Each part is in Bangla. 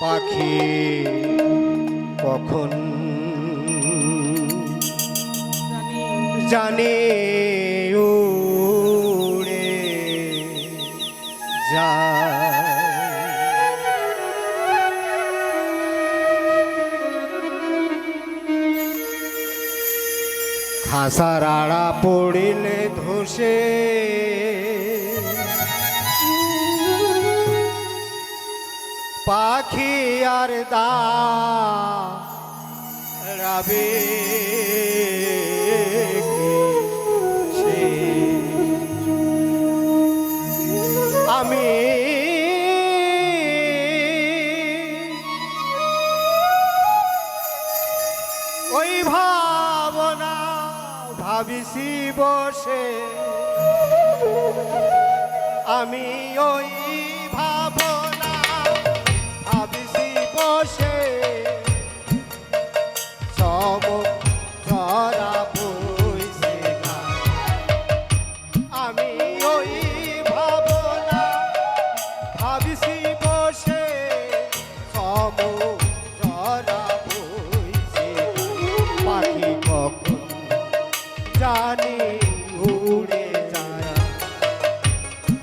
পাখি। কখন জানে হাসার আড়া পড়িলে ধসে। পাখি আর দাবে আমি ওই ভাবনা ভাবিছি বসে আমি ওই ভাবনা ভাবিছি বসে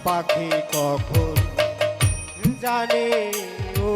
পাখি কখন জানে ও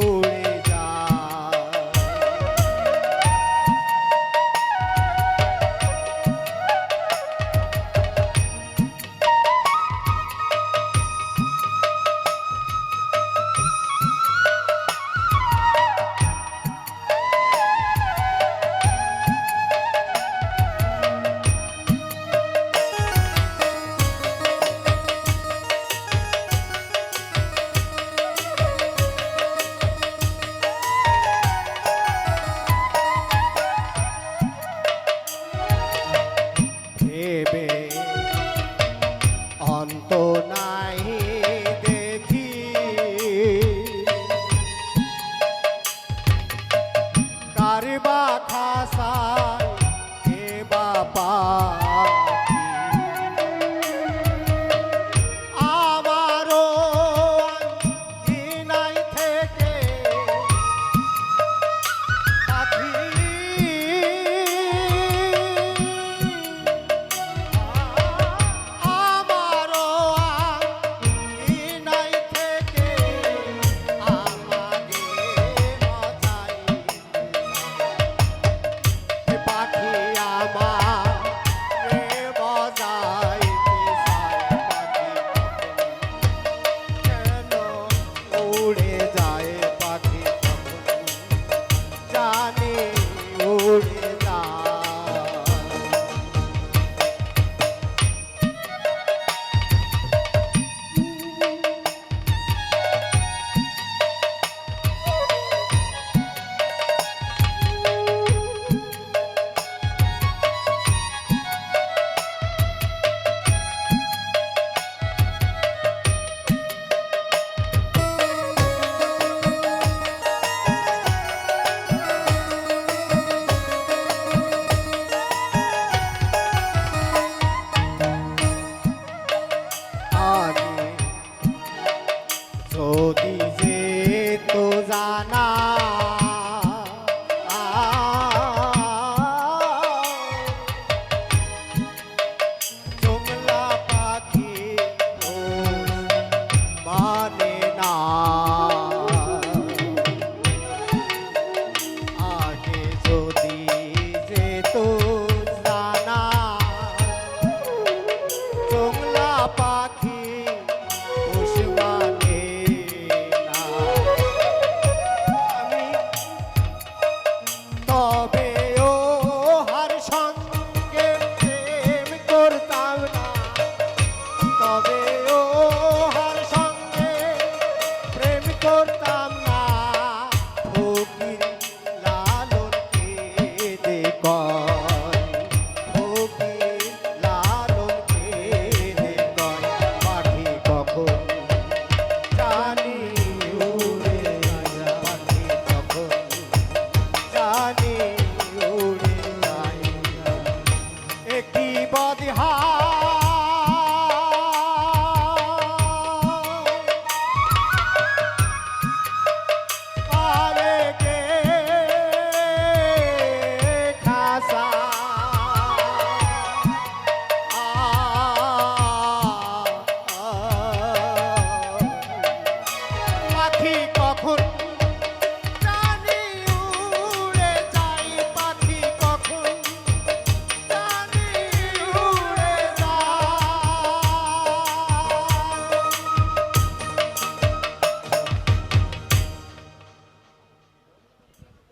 All day.